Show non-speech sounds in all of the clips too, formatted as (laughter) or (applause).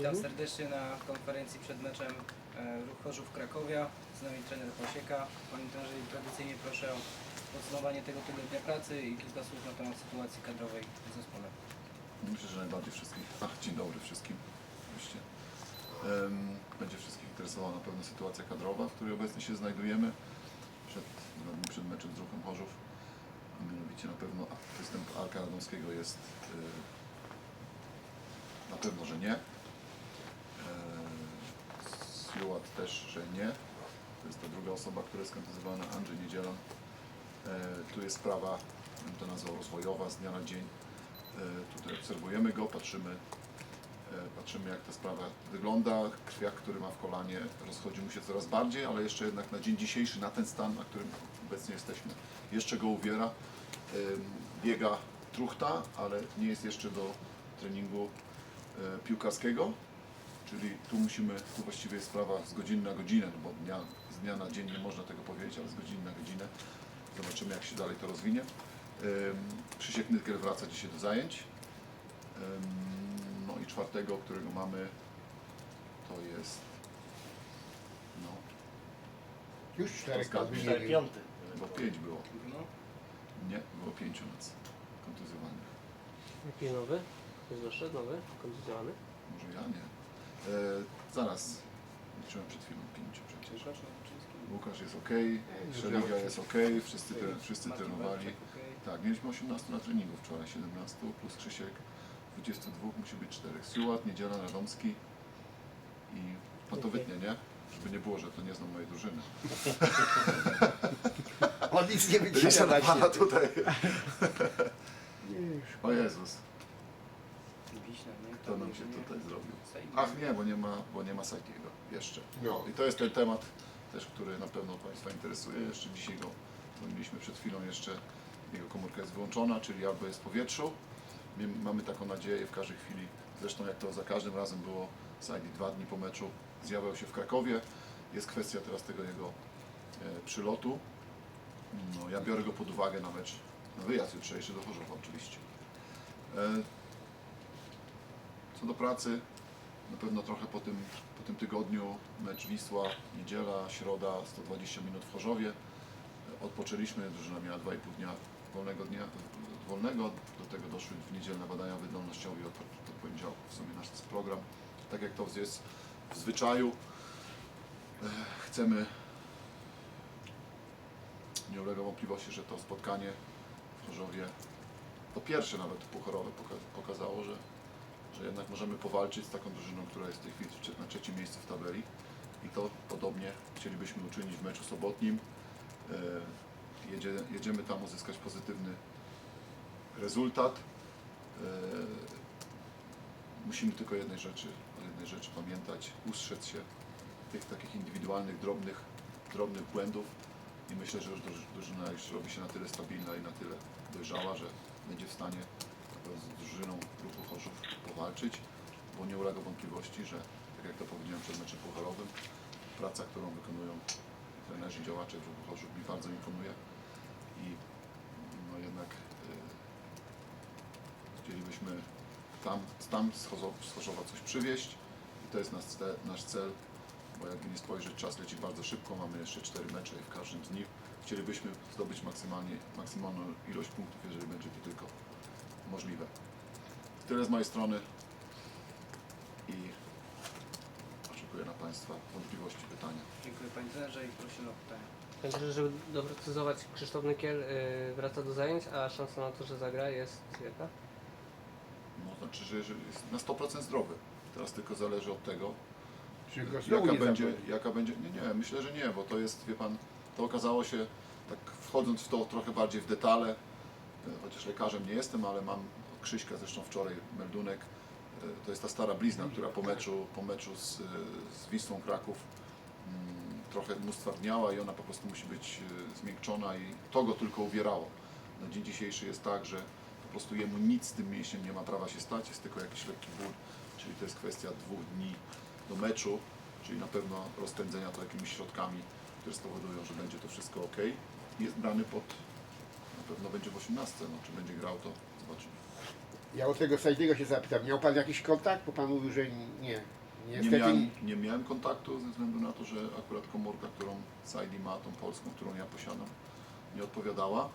Witam serdecznie na konferencji przed meczem e, Ruch Chorzów Krakowia. Z nami trener Pasieka. Panie trenerze, tradycyjnie proszę o podsumowanie tego tygodnia pracy i kilka słów na temat sytuacji kadrowej w zespole. Myślę, że najbardziej wszystkich. Ach, dzień dobry wszystkim. Oczywiście. Będzie wszystkich interesowała na pewno sytuacja kadrowa, w której obecnie się znajdujemy. Przed, dni przed meczem z Ruchem Chorzów. A mianowicie na pewno występ Arka Radomskiego jest y, na pewno, że nie. Stewart też, że nie. To jest ta druga osoba, która jest kontuzjowana, Andrzej Niedziela. E, Tu jest sprawa, bym to nazwał rozwojowa, z dnia na dzień. E, Tutaj obserwujemy go, patrzymy, e, patrzymy jak ta sprawa wygląda. Krwiak, który ma w kolanie, rozchodzi mu się coraz bardziej, ale jeszcze jednak na dzień dzisiejszy, na ten stan, na którym obecnie jesteśmy, jeszcze go uwiera. Biega truchta, ale nie jest jeszcze do treningu piłkarskiego. Czyli tu musimy, tu właściwie jest sprawa z godziny na godzinę, no bo dnia, z dnia na dzień nie można tego powiedzieć, ale z godziny na godzinę. Zobaczymy jak się dalej to rozwinie. Ym, Krzysiek Nytkel wraca dzisiaj do zajęć. Ym, No i czwartego, którego mamy, to jest no, Już cztery zmienili. piąty. bo pięć było. No, Nie, było pięciu nas kontuzjowanych. Jaki nowy? Jest doszedł nowy, kontuzjowany? Może ja nie. E, zaraz, liczyłem przed chwilą pięciu przecież. Łukasz jest ok, Szeliga jest ok, wszyscy, tre, wszyscy trenowali. Tak, mieliśmy 18 na treningu wczoraj, 17 plus Krzysiek, 22 musi być 4. Stewart, Niedziela, Radomski i no to wytnie, nie? Żeby nie było, że to nie znam mojej drużyny. (laughs) On nic nie pana siebie. tutaj. (laughs) O Jezus? Kto nam się tutaj zrobił? Ach nie, bo nie ma, bo nie ma Sajkiego jeszcze. No. I to jest ten temat też, który na pewno Państwa interesuje. Jeszcze dzisiaj go, mieliśmy przed chwilą jeszcze, jego komórka jest wyłączona, czyli albo jest w powietrzu. Mamy taką nadzieję w każdej chwili, zresztą jak to za każdym razem było, Sajdi dwa dni po meczu zjawiał się w Krakowie. Jest kwestia teraz tego jego e, przylotu. No, ja biorę go pod uwagę na mecz, na wyjazd jutrzejszy do Chorzowa oczywiście. E, co do pracy, na pewno trochę po tym, po tym tygodniu mecz Wisła, niedziela, środa, 120 minut w Chorzowie. Odpoczęliśmy, drużyna miała 2,5 dnia wolnego dnia, wolnego, do tego doszły w niedzielne badania wydolnościowe od, od poniedziałku w sumie nasz program. Tak jak to jest w zwyczaju, e, chcemy, nie ulega wątpliwości, że to spotkanie w Chorzowie, po pierwsze nawet pucharowe poka- pokazało, że że jednak możemy powalczyć z taką drużyną, która jest w tej chwili na trzecim miejscu w tabeli i to podobnie chcielibyśmy uczynić w meczu sobotnim. E, Jedzie, jedziemy tam uzyskać pozytywny rezultat. E, Musimy tylko jednej rzeczy, jednej rzeczy pamiętać, ustrzec się tych takich indywidualnych, drobnych, drobnych błędów i myślę, że już druż- drużyna już robi się na tyle stabilna i na tyle dojrzała, że będzie w stanie z drużyną ruchu Chorzów powalczyć, bo nie ulega wątpliwości, że tak jak to powiedziałem przed meczem pucharowym, praca, którą wykonują trenerzy, działacze w ruchu Chorzów mi bardzo imponuje i no jednak y, chcielibyśmy tam, tam z, Chorzow, z Chorzowa coś przywieźć i to jest nasz cel, nasz cel, bo jakby nie spojrzeć, czas leci bardzo szybko, mamy jeszcze cztery mecze w każdym z nich chcielibyśmy zdobyć maksymalnie, maksymalną ilość punktów, jeżeli będzie. Tyle z mojej strony i oczekuję na Państwa wątpliwości, pytania. Dziękuję Panie trenerze i prosimy o pytania. Także, żeby doprecyzować, Krzysztof Nykiel y, wraca do zajęć, a szansa na to, że zagra jest jaka? No, znaczy, że że jest na 100% zdrowy. Teraz tylko zależy od tego, Czy go znowu jaka nie będzie, jaka będzie. Nie, nie, myślę, że nie, bo to jest, wie Pan, to okazało się, tak wchodząc w to trochę bardziej w detale, e, chociaż lekarzem nie jestem, ale mam Krzyśka zresztą wczoraj meldunek. e, To jest ta stara blizna, która po meczu, po meczu z, z Wisłą Kraków mm, trochę mu stwardniała i ona po prostu musi być e, zmiękczona i to go tylko uwierało. Na dzień dzisiejszy jest tak, że po prostu jemu nic z tym mięśniem nie ma prawa się stać, jest tylko jakiś lekki ból, czyli to jest kwestia dwóch dni do meczu, czyli na pewno rozpędzenia to jakimiś środkami, które spowodują, że będzie to wszystko ok. Jest brany pod, na pewno będzie w 18, no czy będzie grał to zobaczymy. Ja o tego Sajdiego się zapytam. Miał pan jakiś kontakt? Bo pan mówił, że nie. Nie Niestety miałem, nie miałem kontaktu ze względu na to, że akurat komórka, którą Saidi ma, tą polską, którą ja posiadam, nie odpowiadała.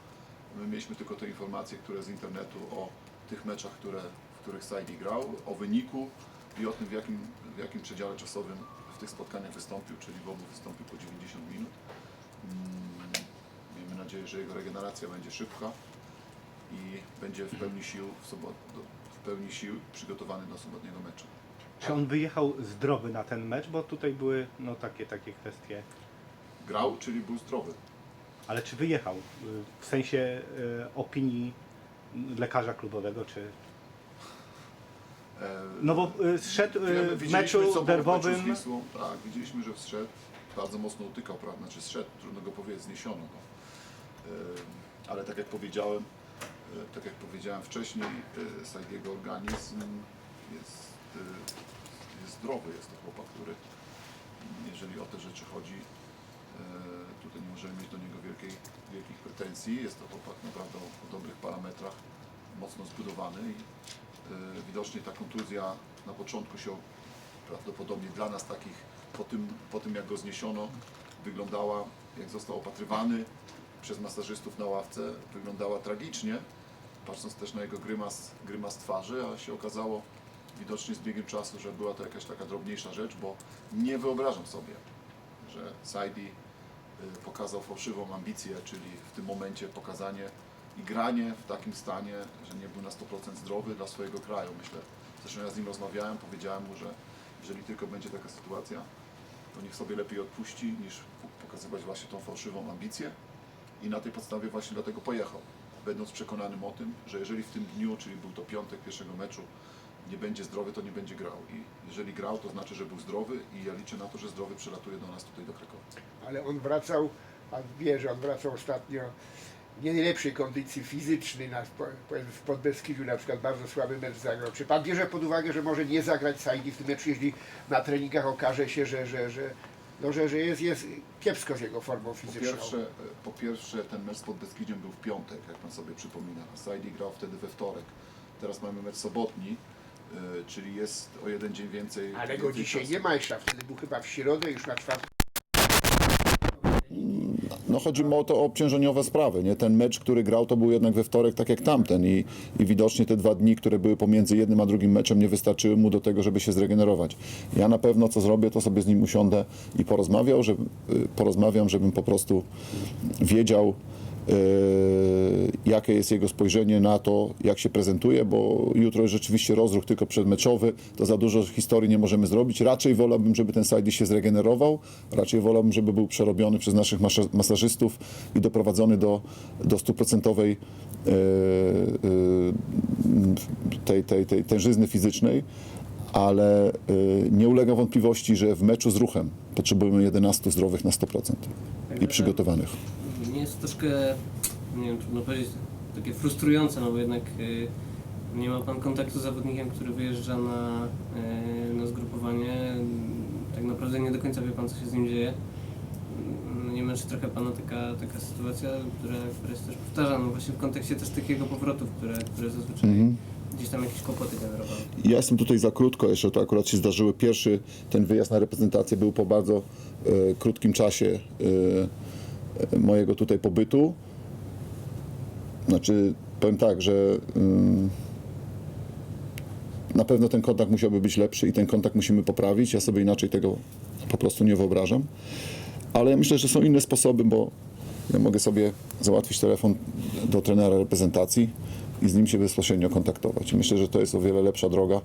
My mieliśmy tylko te informacje, które z internetu o tych meczach, które, w których Saidi grał, o wyniku i o tym, w jakim, w jakim przedziale czasowym w tych spotkaniach wystąpił, czyli w obu wystąpił po 90 minut. Mm, Miejmy nadzieję, że jego regeneracja będzie szybka i będzie w pełni sił w, sobot, w pełni sił przygotowany do sobotniego meczu. Czy on wyjechał zdrowy na ten mecz? Bo tutaj były no, takie, takie kwestie. Grał, czyli był zdrowy. Ale czy wyjechał? Y, W sensie y, opinii lekarza klubowego, czy... No bo y, zszedł y, w meczu co derbowym... meczu z Wisłą. Tak, widzieliśmy, że wszedł, bardzo mocno utykał, prawda? Znaczy zszedł, trudno go powiedzieć, zniesiono go. E, Ale tak jak powiedziałem, tak jak powiedziałem wcześniej, e, Saidiego organizm jest, e, jest zdrowy, jest to chłopak, który jeżeli o te rzeczy chodzi, e, tutaj nie możemy mieć do niego wielkiej, wielkich pretensji. Jest to chłopak naprawdę o, o dobrych parametrach, mocno zbudowany i widocznie ta kontuzja na początku się prawdopodobnie dla nas takich po tym, po tym jak go zniesiono wyglądała jak został opatrywany przez masażystów na ławce wyglądała tragicznie patrząc też na jego grymas, grymas twarzy a się okazało widocznie z biegiem czasu, że była to jakaś taka drobniejsza rzecz, bo nie wyobrażam sobie, że Saidi y, pokazał fałszywą ambicję, czyli w tym momencie pokazanie i granie w takim stanie, że nie był na 100% zdrowy dla swojego kraju. Myślę, zresztą ja z nim rozmawiałem, powiedziałem mu, że jeżeli tylko będzie taka sytuacja, to niech sobie lepiej odpuści, niż pokazywać właśnie tą fałszywą ambicję i na tej podstawie właśnie dlatego pojechał, będąc przekonanym o tym, że jeżeli w tym dniu, czyli był to piątek pierwszego meczu, nie będzie zdrowy, to nie będzie grał. I jeżeli grał, to znaczy, że był zdrowy i ja liczę na to, że zdrowy przelatuje do nas tutaj do Krakowa. ale on wracał, pan wie, że on wracał ostatnio nie najlepszej kondycji fizycznej na, w Podbeskidziu na przykład bardzo słaby mecz zagrał. Czy pan bierze pod uwagę, że może nie zagrać Saidi w tym meczu, jeśli na treningach okaże się, że, że, że, no, że, jest, jest kiepsko z jego formą Po fizyczną? pierwsze, e, po pierwsze, ten mecz z Podbeskidziem był w piątek, jak pan sobie przypomina. Saidi grał wtedy we wtorek. Teraz mamy mecz sobotni, e, czyli jest o jeden dzień więcej. Ale go więcej dzisiaj czasu. nie ma jeszcze, a wtedy był chyba w środę, już na czwartek. No chodzi mu o to obciążeniowe sprawy, nie? Ten mecz, który grał, to był jednak we wtorek, tak jak tamten i, i widocznie te dwa dni, które były pomiędzy jednym a drugim meczem nie wystarczyły mu do tego, żeby się zregenerować. Ja na pewno co zrobię, to sobie z nim usiądę i porozmawiał, że, y, porozmawiam, żebym po prostu wiedział, jakie jest jego spojrzenie na to, jak się prezentuje, bo jutro jest rzeczywiście rozruch tylko przedmeczowy, to za dużo historii nie możemy zrobić. Raczej wolałbym, żeby ten Saidi się zregenerował, raczej wolałbym, żeby był przerobiony przez naszych masażystów i doprowadzony do, do stuprocentowej e, e, tej, tej, tej tężyzny fizycznej, ale nie ulega wątpliwości, że w meczu z ruchem potrzebujemy 11 zdrowych na 100% i przygotowanych. Jest troszkę, nie wiem, trudno powiedzieć, takie frustrujące, no bo jednak y, nie ma Pan kontaktu z zawodnikiem, który wyjeżdża na, y, na zgrupowanie. Tak naprawdę nie do końca wie Pan, co się z nim dzieje. Mm, Nie męczy trochę Pana taka, taka sytuacja, która, która jest też powtarzana, no właśnie w kontekście też takiego powrotów, które, które zazwyczaj gdzieś tam jakieś kłopoty generowały. Ja jestem tutaj za krótko, jeszcze to akurat się zdarzyły. Pierwszy ten wyjazd na reprezentację był po bardzo e, krótkim czasie e, mojego tutaj pobytu. Znaczy, powiem tak, że ym, na pewno ten kontakt musiałby być lepszy i ten kontakt musimy poprawić. Ja sobie inaczej tego po prostu nie wyobrażam. Ale ja myślę, że są inne sposoby, bo ja mogę sobie załatwić telefon do trenera reprezentacji i z nim się bezpośrednio kontaktować. Myślę, że to jest o wiele lepsza droga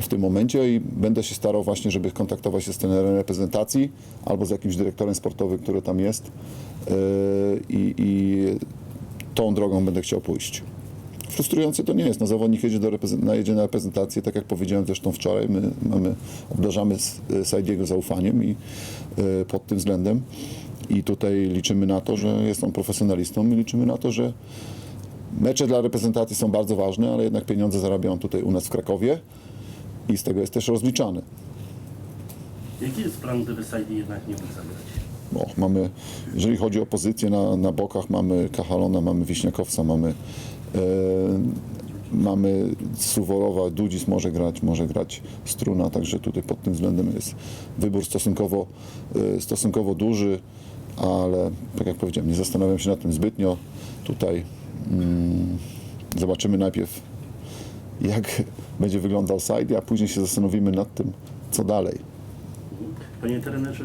w tym momencie i będę się starał właśnie, żeby kontaktować się z trenerem reprezentacji albo z jakimś dyrektorem sportowym, który tam jest yy, i, i tą drogą będę chciał pójść. Frustrujące to nie jest. No, zawodnik jedzie, do jedzie na reprezentację, tak jak powiedziałem zresztą wczoraj, my mamy, obdarzamy Saidiego zaufaniem i y, pod tym względem i tutaj liczymy na to, że jest on profesjonalistą i liczymy na to, że mecze dla reprezentacji są bardzo ważne, ale jednak pieniądze zarabia on tutaj u nas w Krakowie i z tego jest też rozliczany. Jaki jest plan, gdyby Saidi jednak nie mógł zagrać? Mamy, jeżeli chodzi o pozycję na, na bokach, mamy Kachalona, mamy Wiśniakowca, mamy e, mamy Suworowa, Dudzis może grać, może grać Struna, także tutaj pod tym względem jest wybór stosunkowo, y, stosunkowo duży, ale tak jak powiedziałem, nie zastanawiam się nad tym zbytnio. Tutaj zobaczymy najpierw jak będzie wyglądał side, a później się zastanowimy nad tym, co dalej. Panie trenerze,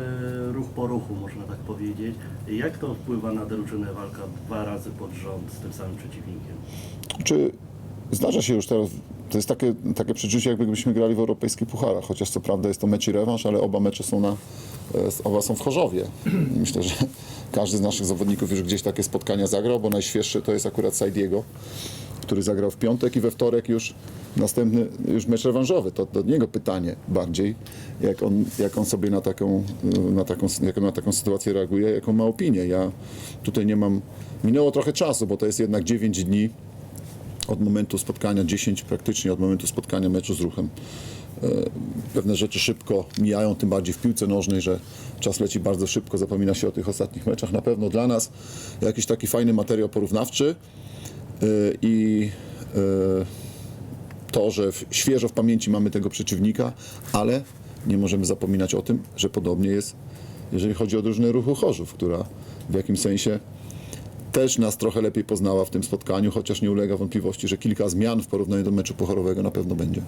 ruch po ruchu, można tak powiedzieć. Jak to wpływa na drużynę walka dwa razy pod rząd z tym samym przeciwnikiem? Czy zdarza się już teraz, to jest takie, takie przeczucie, jakbyśmy grali w europejskich pucharach, chociaż co prawda jest to mecz i rewanż, ale oba mecze są na, e, oba są w Chorzowie. Myślę, że każdy z naszych zawodników już gdzieś takie spotkania zagrał, bo najświeższy to jest akurat Saidiego, który zagrał w piątek i we wtorek już następny już mecz rewanżowy. To do niego pytanie bardziej, jak on, jak on sobie na taką, na, taką, jak na taką sytuację reaguje, jaką ma opinię. Ja tutaj nie mam, minęło trochę czasu, bo to jest jednak 9 dni od momentu spotkania, 10 praktycznie od momentu spotkania meczu z ruchem. E, Pewne rzeczy szybko mijają, tym bardziej w piłce nożnej, że czas leci bardzo szybko, zapomina się o tych ostatnich meczach. Na pewno dla nas jakiś taki fajny materiał porównawczy e, i e, to, że świeżo w pamięci mamy tego przeciwnika, ale nie możemy zapominać o tym, że podobnie jest, jeżeli chodzi o drużynę ruchu Chorzów, która w jakimś sensie też nas trochę lepiej poznała w tym spotkaniu, chociaż nie ulega wątpliwości, że kilka zmian w porównaniu do meczu pucharowego na pewno będzie.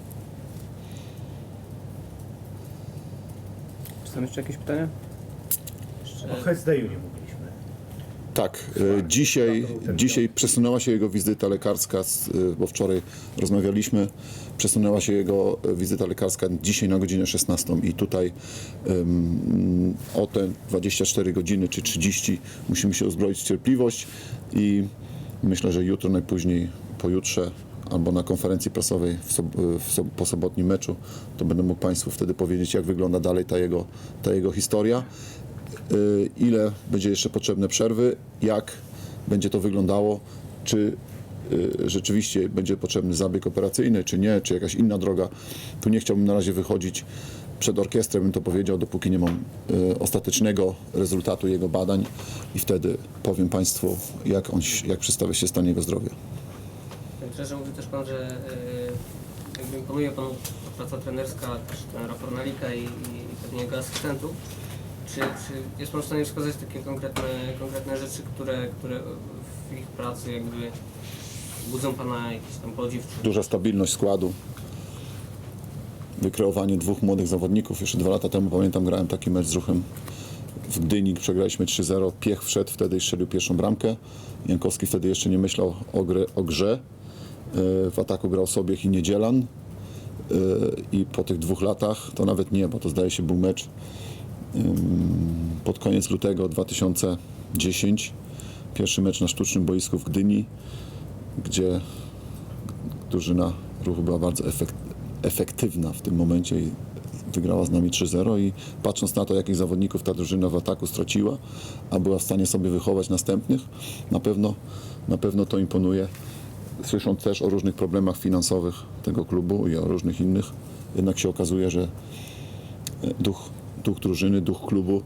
Czy są jeszcze jakieś pytania? O Hesdeju nie mówiliśmy. Tak, e, dzisiaj, dzisiaj przesunęła się jego wizyta lekarska, e, bo wczoraj rozmawialiśmy, przesunęła się jego e, wizyta lekarska dzisiaj na godzinę 16 i tutaj em, o te 24 godziny czy 30 musimy się uzbroić w cierpliwość i myślę, że jutro najpóźniej pojutrze albo na konferencji prasowej w sob- w sob- po sobotnim meczu, to będę mógł Państwu wtedy powiedzieć, jak wygląda dalej ta jego, ta jego historia. Y, ile będzie jeszcze potrzebne przerwy, jak będzie to wyglądało, czy y, rzeczywiście będzie potrzebny zabieg operacyjny, czy nie, czy jakaś inna droga. Tu nie chciałbym na razie wychodzić przed orkiestrę, bym to powiedział, dopóki nie mam y, ostatecznego rezultatu jego badań i wtedy powiem Państwu, jak, on, jak przedstawia się stan jego zdrowia. Panie trenerze, mówił też Pan, że jakby imponuje Panu praca trenerska, też trenera Fornalika i, i pewnie jego asystentów. Czy, czy jest Pan w stanie wskazać takie konkretne, konkretne rzeczy, które, które w ich pracy jakby budzą Pana jakiś tam podziw? Czy... Duża stabilność składu, wykreowanie dwóch młodych zawodników. Jeszcze dwa lata temu pamiętam, grałem taki mecz z ruchem w Gdyni, przegraliśmy 3-0. Piech wszedł wtedy i strzelił pierwszą bramkę. Jankowski wtedy jeszcze nie myślał o, grę, o grze. E, W ataku grał Sobiech i Niedzielan. E, I po tych dwóch latach, to nawet nie, bo to zdaje się był mecz pod koniec lutego 2010. Pierwszy mecz na sztucznym boisku w Gdyni, gdzie drużyna ruchu była bardzo efekt, efektywna w tym momencie i wygrała z nami 3-0 i patrząc na to, jakich zawodników ta drużyna w ataku straciła, a była w stanie sobie wychować następnych, na pewno, na pewno to imponuje. Słysząc też o różnych problemach finansowych tego klubu i o różnych innych, jednak się okazuje, że e, duch, duch drużyny, duch klubu,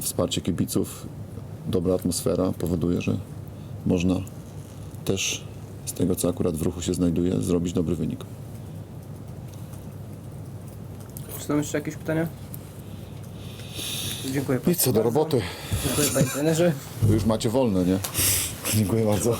wsparcie kibiców, dobra atmosfera powoduje, że można też z tego, co akurat w ruchu się znajduje, zrobić dobry wynik. Czy są jeszcze jakieś pytania? Dziękuję. I co do roboty, Dziękuję Panie trenerze. już macie wolne, nie? Dziękuję bardzo.